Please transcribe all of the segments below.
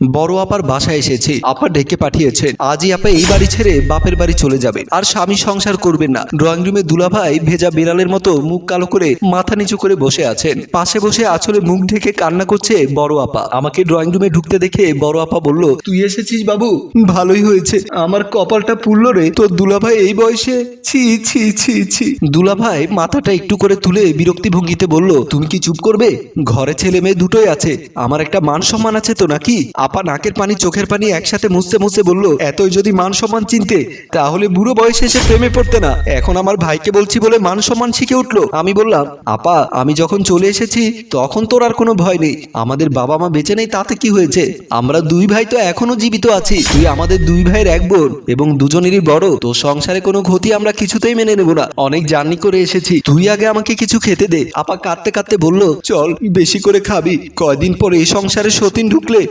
বড় আপার বাসায় এসেছি। আপা ডেকে পাঠিয়েছেন। আজই আপা এই বাড়ি ছেড়ে বাপের বাড়ি চলে যাবেন। আর স্বামী সংসার করবেন না। ড্রয়িং রুমে দুলাভাই ভেজা বিড়ালের মতো মুখ কালো করে মাথা নিচু করে বসে আছেন। পাশে বসে আঁচলে মুখ ঢেকে কান্না করছে বড় আপা। আমাকে ড্রয়িং রুমে ঢুকতে দেখে বড় আপা বলল, তুই এসেছিস বাবু? ভালোই হয়েছে। আমার কপালটা পুরল রে। তোর দুলাভাই এই বয়সে? ছি ছি ছি ছি। দুলাভাই মাথাটা একটু করে তুলে বিরক্তি ভঙ্গিতে বলল, তুমি কি চুপ করবে? ঘরে ছেলে মেয়ে দুটোই আছে। আমার একটা মান সম্মান আছে তো নাকি? আপা নাকের পানি, চোখের পানি একসাথে মুছতে মুছতে বলল, এতই যদি মান সম্মান চিনতে, তাহলে বুড়ো বয়সে এসে প্রেমে পড়তে না। এখন আমার ভাইকে বলছি বলে মান সম্মান শিখে উঠল। আমি বললাম, আপা, আমি যখন চলে এসেছি, তখন তোর আর কোনো ভয় নেই। আমাদের বাবা মা বেঁচে নেই, তাতে কি হয়েছে? আমরা দুই ভাই তো এখনও জীবিত আছি। তুই আমাদের দুই ভাইয়ের এক বোন, এবং দুজনেরই বড়। তোর সংসারে কোনো ক্ষতি আমরা কিছুতেই মেনে নেব না। অনেক জার্নি করে এসেছি। তুই আগে আমাকে কিছু খেতে দে। আপা কাঁদতে কাঁদতে বলল, চল, বেশি করে খাবি। কয়দিন পরে এই সংসারে সতীন ঢুকলে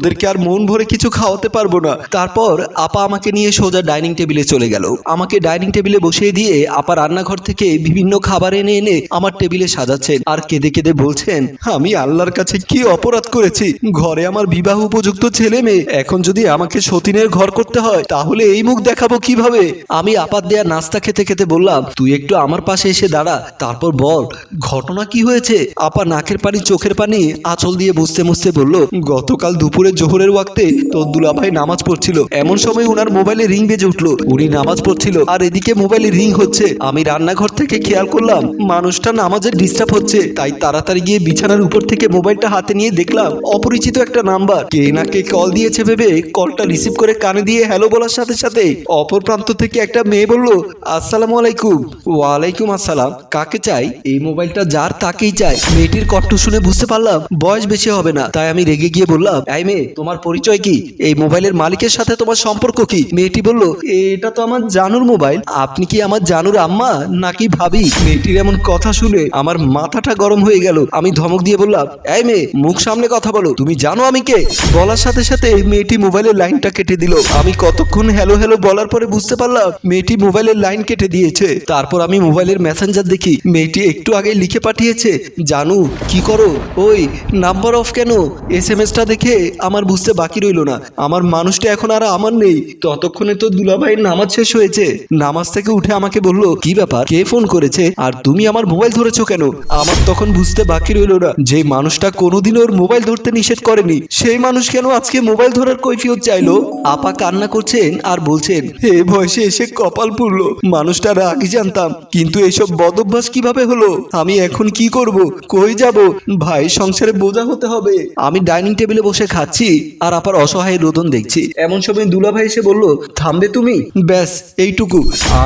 তোদেরকে আর মন ভরে কিছু খাওয়াতে পারব না। তারপর আপা আমাকে নিয়ে সোজা ডাইনিং টেবিলে চলে গেল। আমাকে ডাইনিং টেবিলে বসিয়ে দিয়ে আপা রান্নাঘর থেকে বিভিন্ন খাবার এনে এনে আমার টেবিলে সাজাচ্ছেন আর কেঁদে কেঁদে বলছেন, আমি আল্লাহর কাছে কি অপরাধ করেছি? ঘরে আমার বিবাহ উপযুক্ত ছেলে মেয়ে। এখন যদি আমাকে সতীনের ঘর করতে হয়, তাহলে এই মুখ দেখাবো কীভাবে? আমি আপাত দেয়া নাস্তা খেতে খেতে বললাম, তুই একটু আমার পাশে এসে দাঁড়া, তারপর বল, ঘটনা কি হয়েছে? আপা নাকের পানি, চোখের পানি আঁচল দিয়ে বুঝতে মুছতে বলল, গতকাল দুপুরে জোহরের ওয়াক্তে তোর দুলাভাই নামাজ পড়ছিল। এমন সময় ওনার মোবাইলে রিং বেজে উঠল। উনি নামাজ পড়ছিল। আর এদিকে মোবাইলে রিং হচ্ছে। আমি রান্নাঘর থেকে খেয়াল করলাম, মানুষটা নামাজের ডিস্টার্ব হচ্ছে। তাই তাড়াতাড়ি গিয়ে বিছানার উপর থেকে মোবাইলটা হাতে নিয়ে দেখলাম, অপরিচিত একটা নাম্বার। কে না কে কল দিয়েছে ভেবে কলটা রিসিভ করে কানে দিয়ে হ্যালো বলার সাথে সাথে অপর প্রান্ত থেকে একটা মেয়ে বলল, আসসালামু আলাইকুম। ওয়ালাইকুম আসসালাম। কাকে চাই? এই মোবাইলটা যার তাকেই চাই। মেয়েটির কণ্ঠ শুনে বুঝতে পারলাম, বয়স বেশি হবে না। তাই আমি রেগে গিয়ে বললাম, এই মেয়ে তোমার পরিচয় কি? এই মোবাইলের মালিকের সাথে তোমার সম্পর্ক কি? মেয়েটি বলল, এটা তো আমার জানুর মোবাইল। আপনি কি আমার জানুর আম্মা? নাকি ভাবি? মেয়েটির এমন কথা শুনে আমার মাথাটা গরম হয়ে গেল। আমি ধমক দিয়ে বললাম, এই মেয়ে, মুখ সামনে কথা বলো। তুমি জানো আমি কে? বলার সাথে সাথে মেয়েটি মোবাইলের লাইনটা কেটে দিল। আমি কতক্ষণ হ্যালো হ্যালো বলার পরে বুঝতে পারলাম, মেয়েটি মোবাইলের লাইন কেটে দিয়েছে। তারপর আমি মোবাইলের মেসেঞ্জার দেখি, মেয়েটি একটু আগে লিখে পাঠিয়েছে, জানু, কি করো? ওই, নাম্বার অফ কেন? এস এম এসটা দেখে আমার বুঝতে বাকি রইল না। আমার মানুষটা এখন আর আমার নেই। ততক্ষণে তো দুলাভাইয়ের নামাজ শেষ হয়েছে। নামাজ থেকে উঠে আমাকে বলল, কি ব্যাপার? কে ফোন করেছে? আর তুমি আমার মোবাইল ধরেছো কেন? আমার তখন বুঝতে বাকি রইল না। যে মানুষটা কোনোদিন ওর মোবাইল ধরতে নিষেধ করেনি, সেই মানুষ কেন আজকে মোবাইল ধরার কৈফিয়ত চাইলো? আপা কান্না করছেন আর বলছেন হে বয়সে এসে কপাল পুড়লো। মানুষটা রাগই জানতাম। কিন্তু এইসব বদভ্যাস কীভাবে হলো? আমি এখন কি করব? কই যাব? ভাই সংসারে বোঝা হতে হবে। আমি ডাইনিং টেবিলে বসে খাচ্ছি। আর আপার অসহায় রোদন দেখছি। এমন সময় দুলাভাই এসে বলল, থামবে তুমি? ব্যাস, এইটুকু।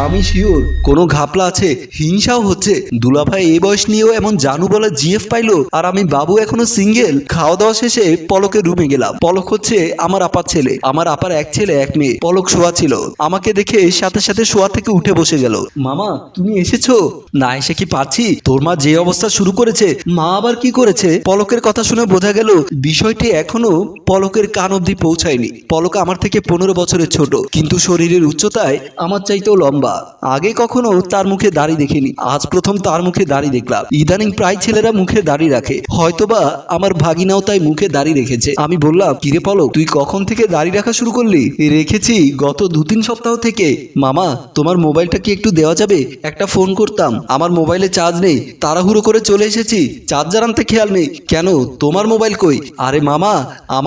আমি শিওর, কোনো ঘাপলা আছে, হিংসাও হচ্ছে। দুলাভাই এই বয়স নিয়েও এমন জানু বলা জিএফ পাইলো, আর আমি বাবু এখনও সিঙ্গেল খাওয়া দাওয়া শেষে পলকের রুমে গেলাম। পলক হচ্ছে আমার আপার ছেলে, আমার আপার এক ছেলে, এক মেয়ে, পলক শোয়া ছিল। আমাকে দেখে সাথে সাথে শোয়া থেকে উঠে বসে গেল। মামা, তুমি এসেছ? না, এসে কি পাচ্ছি তোর মা যে অবস্থা শুরু করেছে, মা আবার কি করেছে? পলকের কথা শুনে বোঝা গেল, বিষয়টি এখনও পলকের কান অবধি পৌঁছায়নি। পলক আমার থেকে পনেরো বছরের ছোট, কিন্তু শরীরের উচ্চতায় আমার চাইতেও লম্বা। আগে কখনো তার মুখে দাড়ি দেখিনি, আজ প্রথম তার মুখে দাড়ি দেখলাম। ইদানিং প্রায় ছেলেরা মুখে দাড়ি রাখে। হয়তোবা আমার ভাগিনাও তাই মুখে দাড়ি রেখেছে। আমি বললাম, কিরে পলক, তুই কখন থেকে দাড়ি রাখা শুরু করলি? রেখেছি গত দু তিন সপ্তাহ থেকে। মামা, তোমার মোবাইলটা কি একটু দেওয়া যাবে? একটা ফোন করতাম। আমার মোবাইলে চার্জ নেই। তাড়াহুড়ো করে চলে এসেছি। চার্জার আনতে খেয়াল নেই। কেন? তোমার মোবাইল কই? আরে মামা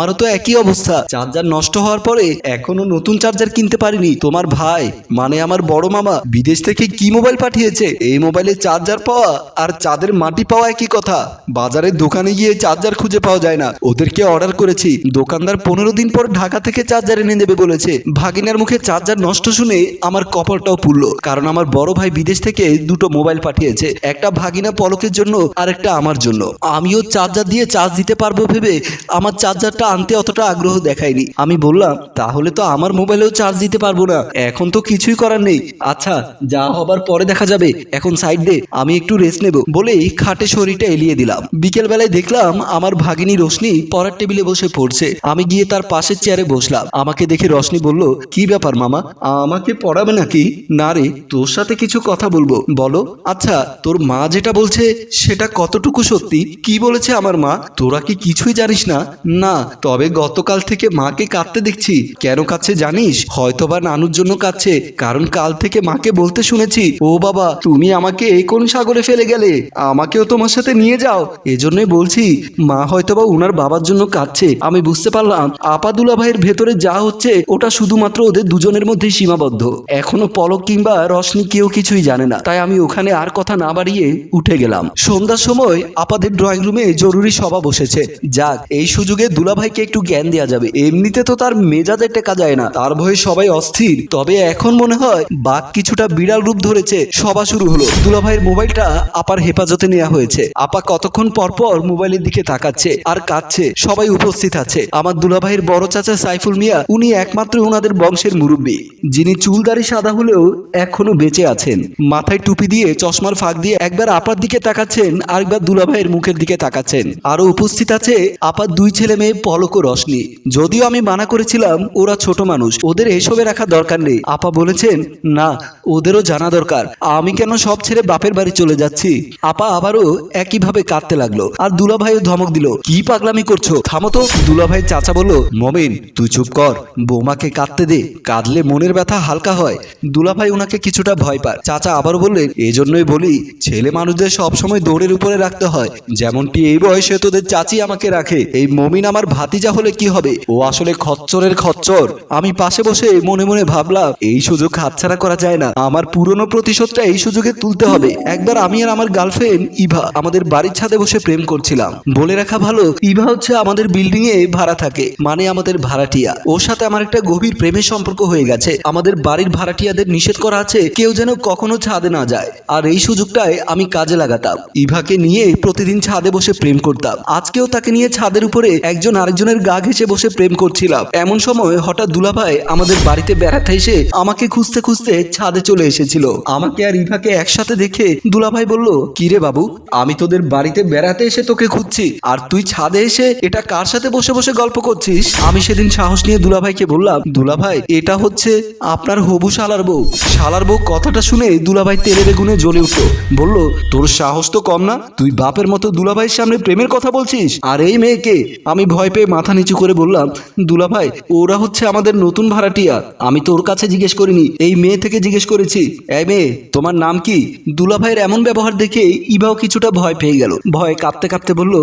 আমারও তো একই অবস্থা। চার্জার নষ্ট হওয়ার পরে এখনও নতুন চার্জার কিনতে পারিনি। তোমার ভাই মানে আমার বড় মামা, বিদেশ থেকে কি মোবাইল পাঠিয়েছে? এই মোবাইলে চার্জার পাওয়া আর চাঁদের মাটি পাওয়া একই কথা। বাজারের দোকানে গিয়ে চার্জার খুঁজে পাওয়া যায় না। ওদেরকে অর্ডার করেছি। দোকানদার পনেরো দিন পর ঢাকা থেকে চার্জার এনে দেবে বলেছে। ভাগিনার মুখে চার্জার নষ্ট শুনে আমার কপালটাও পুড়লো। কারণ আমার বড় ভাই বিদেশ থেকে দুটো মোবাইল পাঠিয়েছে। একটা ভাগিনা পলকের জন্য আর একটা আমার জন্য। আমিও চার্জার দিয়ে চার্জ দিতে পারব ভেবে আমার চার্জারটা আনতে অতটা আগ্রহ দেখায়নি। আমি বললাম, তাহলে তো আমার মোবাইলেও চার্জ দিতে পারব না। এখন তো কিছুই করার নেই। আচ্ছা যা হবার পরে দেখা যাবে। এখন সাইড দে, আমি একটু রেস্ট নেব। বলেই খাটে শরীরটা এলিয়ে দিলাম। বিকেল বেলায় দেখলাম, আমার ভাগিনী রোশনি পড়ার টেবিলে বসে পড়ছে। আমি গিয়ে তার পাশের চেয়ারে বসলাম। আমাকে দেখে রশনি বলল, কি ব্যাপার মামা? আমাকে পড়াবে নাকি? না রে, তোর সাথে কিছু কথা বলব। বলো। আচ্ছা তোর মা যেটা বলছে, সেটা কতটুকু সত্যি? কি বলেছে আমার মা? তোরা কি কিছুই জানিস না? না তবে গতকাল থেকে মাকে কাঁদতে দেখছি। কেন কাছে জানিস? হয়তোবা নানুর জন্য কাচ্ছে কারণ কাল থেকে মাকে বলতে শুনেছি, ও বাবা, তুমি আমাকে এই কোন সাগরে ফেলে গেলে? আমাকেও তোমার সাথে নিয়ে যাও। এজন্যই বলছি, মা হয়তোবা উনার বাবার জন্য কাঁদছে। আমি বুঝতে পারলাম, আপাদুলা ভাইয়ের ভেতরে যা হচ্ছে, ওটা শুধুমাত্র ওদের দুজনের মধ্যেই সীমাবদ্ধ। এখনও পলক কিংবা রশনি কেউ কিছুই জানে না। তাই আমি ওখানে আর কথা না বাড়িয়ে উঠে গেলাম। সন্ধ্যার সময় আপাদের ড্রয়িং রুমে জরুরি সভা বসেছে। যাক, এই সুযোগে দুলাভাইকে একটু জ্ঞান দেওয়া যাবে। এমনিতে তো তার মেজাজে টেকা যায় না। তার ভয়ে সবাই অস্থির। তবে এখন মনে হয় বাঘ কিছুটা বিড়াল রূপ ধরেছে। সভা শুরু হলো। দুলা ভাইয়ের মোবাইলটা আপার হেফাজতে নেওয়া হয়েছে। আপা কতক্ষণ পর পর মোবাইলের দিকে তাকাচ্ছে আর কাঁদছে। সবাই উপস্থিত আছে। আমার দুলাভাইয়ের বড় চাচা সাইফুল মিয়া, উনি একমাত্র ওনাদের বংশের মুরব্বী। যিনি চুলদারি সাদা হলেও এখনও বেঁচে আছেন। মাথায় টুপি দিয়ে চশমার ফাঁক দিয়ে একবার আপার দিকে তাকাচ্ছেন, আরেকবার দুলা ভাইয়ের মুখের দিকে তাকাচ্ছেন। আরও উপস্থিত আছে আপার দুই ছেলে মেয়ে পলক। ও রশনি যদিও আমি মানা করেছিলাম ওরা ছোট মানুষ, ওদের এসবে রাখা দরকার নেই। আপা বলেছেন, না, ওদেরও জানা দরকার। আমি কেন সব ছেড়ে বাপের বাড়ি চলে যাচ্ছি? আপা আবারও একইভাবে কাঁদতে লাগল আর দুলাভাইও ধমক দিল, কি পাগলামি করছ? থামো তো। দুলাভাই চাচা বলল, মমিন, তুই চুপ কর। বৌমাকে কাঁদতে দে, কাঁদলে মনের ব্যথা হালকা হয়। দুলাভাই ওনাকে কিছুটা ভয় পায়। চাচা আবারও বললেন, এজন্যই বলি, ছেলে মানুষদের সবসময় দৌড়ের উপরে রাখতে হয়। যেমনটি এই বয়সে তোদের চাচি আমাকে রাখে। এই মমিন আমার ভাতিজা হলে কি হবে? ও আসলে খচ্চরের খচ্চর। আমি পাশে বসে মনে মনে ভাবলাম, এই সুযোগ হাতছাড়া করা যায় না। আমার পুরনো প্রতিশোধটা এই সুযোগে তুলতে হবে। একবার আমি আর আমার গার্লফ্রেন্ড ইভা আমাদের বাড়ির ছাদে বসে প্রেম করছিলাম। বলে রাখা ভালো, ইভা হচ্ছে আমাদের বিল্ডিং এ ভাড়া থাকে মানে আমাদের ভাড়াটিয়া। ওর সাথে আমার একটা গভীর প্রেমের সম্পর্ক হয়ে গেছে। আমাদের বাড়ির ভাড়াটিয়াদের নিষেধ করা আছে, কেউ যেন কখনো ছাদে না যায়। আর এই সুযোগটায় আমি কাজে লাগাতাম। ইভাকে নিয়ে প্রতিদিন ছাদে বসে প্রেম করতাম। আজকেও তাকে নিয়ে ছাদের উপরে একজন আরেকজনের গা ঘেসে বসে প্রেম করছিলাম। এমন সময় হঠাৎ দুলাভাই আমাদের বাড়িতে বেড়াতে এসে আমাকে খুঁজতে খুঁজতে ছাদে চলে এসেছিল। আমাকে আর ইভাকে একসাথে দেখে দুলাভাই বলল কিরে বাবু, আমি তোদের বাড়িতে বেড়াতে এসে তোকে খুঁজছি। আর তুই ছাদে এসে এটা কার সাথে বসে বসে গল্প করছিস? আমি সেদিন সাহস নিয়ে দুলাভাইকে বললাম, দুলাভাই, এটা হচ্ছে আপনার হবু শালার বউ। শালার বউ কথাটা শুনে দুলাভাই তেলে বেগুনে জ্বলে উঠল। বলল, তোর সাহস তো কম না, তুই বাপের মতো দুলাভাইয়ের সামনে প্রেমের কথা বলছিস? আর এই মেয়েকে আমি ভয় পেয়ে মাথা নিচু করে বললাম, দুলাভাই, ওরা হচ্ছে আমাদের নতুন ভাড়াটিয়া। আমি তোর কাছে জিজ্ঞেস করিনি, এই মেয়ে থেকে জিজ্ঞেস করেছি। এই মেয়ে, তোমার নাম কি? দুলাভাইয়ের এমন ব্যবহার দেখে ইভাও কিছুটা ভয় পেয়ে গেল। ভয় কাঁপতে কাঁপতে বলল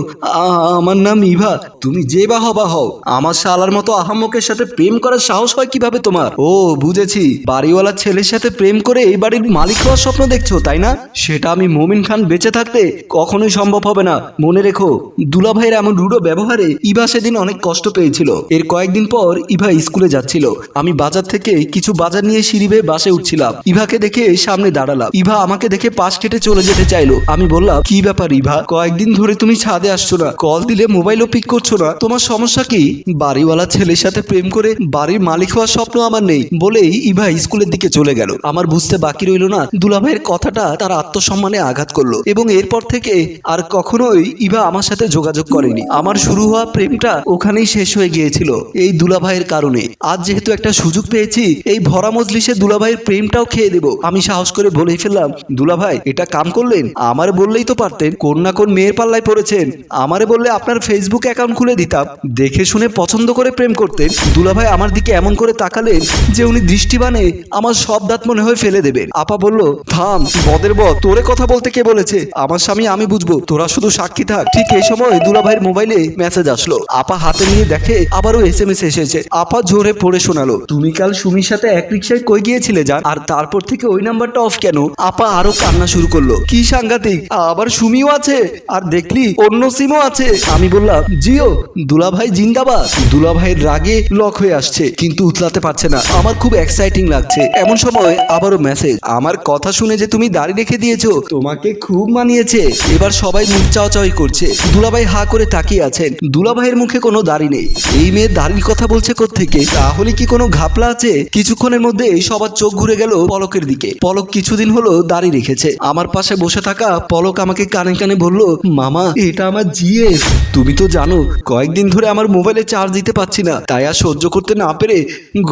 আমার নাম ইভা। তুমি যে বা হবা হও। আমার শালার মতো আহাম্মকের সাথে প্রেম করার সাহস হয় কীভাবে তোমার? ও, বুঝেছি। বাড়িওয়ালা ছেলের সাথে প্রেম করে এই বাড়ির মালিক হওয়ার স্বপ্ন দেখছ, তাই না? সেটা আমি মমিন খান বেঁচে থাকতে কখনোই সম্ভব হবে না। মনে রেখো দুলা ভাইয়ের এমন রুড়ো ব্যবহারে ইভা সেদিন অনেক কষ্ট পেয়েছিল। এর কয়েকদিন পর ইভা স্কুলে যাচ্ছিল। আমি বাজার থেকে কিছু বাজার নিয়ে সিঁড়ি বেয়ে বাসে উঠছিলাম। ইভাকে দেখে সামনে দাঁড়ালাম। ইভা আমাকে দেখে পাশ কেটে চলে যেতে চাইলো। আমি বললাম, কি ব্যাপার ইভা? কয়েকদিন ধরে তুমি ছাদে আসছো না। কল দিলে মোবাইলও পিক করছ না। তোমার সমস্যা কি? বাড়িওয়ালা ছেলের সাথে প্রেম করে বাড়ির মালিক হওয়ার স্বপ্ন আমার নেই বলেই ইভা স্কুলের দিকে চলে গেল। আমার বুঝতে বাকি রইল না। দুলাভাইয়ের কথাটা তার আত্মসম্মানে আঘাত করল এবং এরপর থেকে আর কখনোই ইভা আমার সাথে যোগাযোগ করেনি। আমার শুরু হওয়া প্রেমটা ওখানেই শেষ হয়ে গিয়েছিল এই দুলাভাইয়ের কারণে। আজ যেহেতু একটা সুযোগ পেয়েছি, এই ভরা মজলিসে দুলাভাইয়ের প্রেমটাও খেয়ে দেব। আমি সাহস করে বলেই ফেললাম, দুলাভাই, এটা কাম করলেন? আমার বললেই তো পারতেন, কোন না কোন মেয়ের পাল্লায় পড়েছেন। আমারে বললে আপনার ফেসবুক অ্যাকাউন্ট খুলে দিতাম। দেখে শুনে পছন্দ করে প্রেম করতেন। দুলাভাই আমার দিকে এমন করে তাকালেন যে উনি দৃষ্টিবানে আমার সব দাঁত মনে হয়ে ফেলে দেবেন। আপা বলল, থাম, বদের বদ, তোরে কথা বলতে কে বলেছে? আমার স্বামী আমি বুঝব, তোরা শুধু সাক্ষী থাক। ঠিক এই সময় দুলাভাইয়ের মোবাইলে মেসেজ আসলো। আপা হাতে নিয়ে দেখে, আবারও এস এম এস এসেছে। আপা জোরে পড়ে শোনালো, তুমি কাল সুমির সাথে এক রিক্সায় কই গিয়েছিলে, জান? আর তারপর থেকে ওই নাম্বারটা অফ কেন? আপা আরও কান্না শুরু করল, কি সাংঘাতিক, আবার সুমিও আছে, আর দেখলি অন্য সিমও আছে। আমি বললাম, জিও, দুলাভাই জিন্দাবাদ। দুলাভাইয়ের রাগে লক হয়ে আসছে, কিন্তু উতলাতে পারছে না। আমার খুব এক্সাইটিং লাগছে। এমন সময় আবারও মেসেজ আমার কথা শুনে যে তুমি দাড়ি রেখে দিয়েছ, তোমাকে খুব মানিয়েছে। এবার সবাই মুখ চাওয়াচাওয়ি করছে। দুলাভাই হা করে তাকিয়ে আছেন। দুলাভাইয়ের মুখে কোনো দাড়ি নেই। এই মেয়ে দাড়ির কথা বলছে থেকে তাহলে কি কোনো ঘাপলা আছে? কিছুক্ষণের মধ্যে সবার চোখ ঘুরে গেল পলকের দিকে। পলক কিছুদিন হলো দাড়ি রেখেছে। আমার পাশে বসে থাকা পলক আমাকে কানে কানে বলল, মামা, এটা আমার জিএফ তুমি তো জানো, কয়েকদিন ধরে আমার মোবাইলে চার্জ দিতে পারছি না। তাই আর সহ্য করতে না পেরে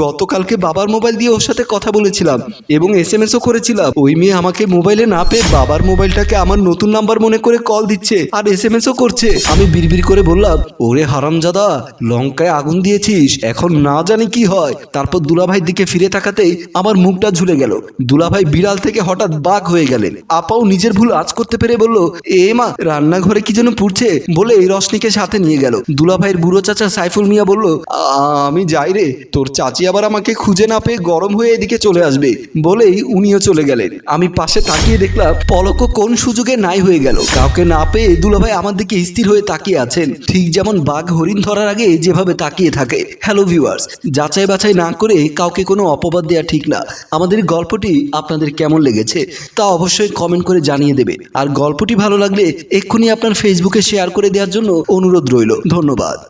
গতকালকে বাবার মোবাইল দিয়ে ওর সাথে কথা বলেছিলাম এবং এস এম এসও করেছিলাম। ওই মেয়ে আমাকে মোবাইলে না পেয়ে বাবার মোবাইলটাকে আমার নতুন নাম্বার মনে করে কল দিচ্ছে আর এস এম এসও করছে। আমি বিড়বিড় করে বললাম, ওরে হারাম হারামজাদা লঙ্কায় আগুন দিয়েছিস, এখন না জানি কি হয়। তারপর দুলাভাইয়ের দিকে ফিরে তাকাতেই আমার মুখটা ঝুলে গেল। দুলাভাই বিড়াল থেকে হঠাৎ বাঘ হয়ে গেলেন। আপাও নিজের ভুল আজ করতে পেরে বলল, এ মা, রান্নাঘরে কি যেন পুড়ছে? বলে এই রশনিকে সাথে নিয়ে গেল। দুলাভাইয়ের বুড়ো চাচা সাইফুল মিয়া বলল "আ- আমি যাই রে, তোর চাচি আবার আমাকে খুঁজে না পেয়ে গরম হয়ে এদিকে চলে আসবে। বলেই উনিও চলে গেলেন। আমি পাশে তাকিয়ে দেখলাম পলকও কোন সুযোগে নাই হয়ে গেল। কাউকে না পেয়ে দুলাভাই আমার দিকে স্থির হয়ে তাকিয়ে আছেন। ঠিক যেমন বাঘ হরিণ ধরার আগে যেভাবে তাকিয়ে থাকে হ্যালো ভিউয়ার্স যাচাই বাছাই না করে কাউকে কোনো অপবাদ দেওয়া ঠিক না। আমাদের গল্পটি আপনাদের কেমন লেগেছে, তা অবশ্যই কমেন্ট করে জানিয়ে দেবে। আর গল্পটি ভালো লাগলে এক্ষুনি আপনার ফেসবুকে শেয়ার করে দেওয়ার জন্য অনুরোধ রইল। ধন্যবাদ।